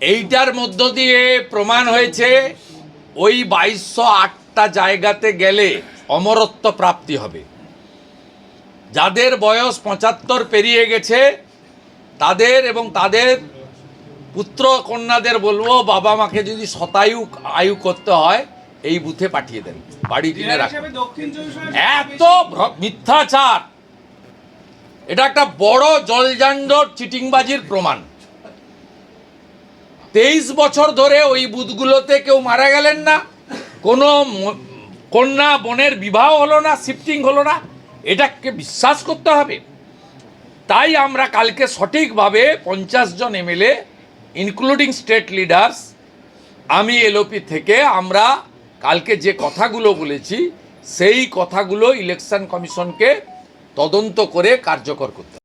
এইটার মধ্য দিয়ে প্রমাণ হয়েছে ওই বাইশশো আটটা জায়গাতে গেলে অমরত্ব প্রাপ্তি হবে। যাদের বয়স পঁচাত্তর পেরিয়ে গেছে তাদের এবং তাদের পুত্র কন্যাদের বলব বাবা মাকে যদি শতায়ু আয়ু করতে হয় এই বুথে পাঠিয়ে দেন বাড়ি কিনে রাখুন। পরগনা এত মিথ্যাচার! এটা একটা বড় জলজান্ডর চিটিংবাজির প্রমাণ। তেইশ বছর ধরে ওই বুথগুলোতে কেউ মারা গেলেন না, কোনো কন্যা বোনের বিবাহ হলো না, শিফটিং হলো না, এটাকে বিশ্বাস করতে হবে। তাই আমরা কালকে সঠিকভাবে পঞ্চাশ জন এমএলএ ইনক্লুডিং স্টেট লিডার্স আমি এলওপি থেকে আমরা কালকে যে কথাগুলো বলেছি, সেই কথাগুলো ইলেকশন কমিশনকে তদন্ত করে কার্যকর করতে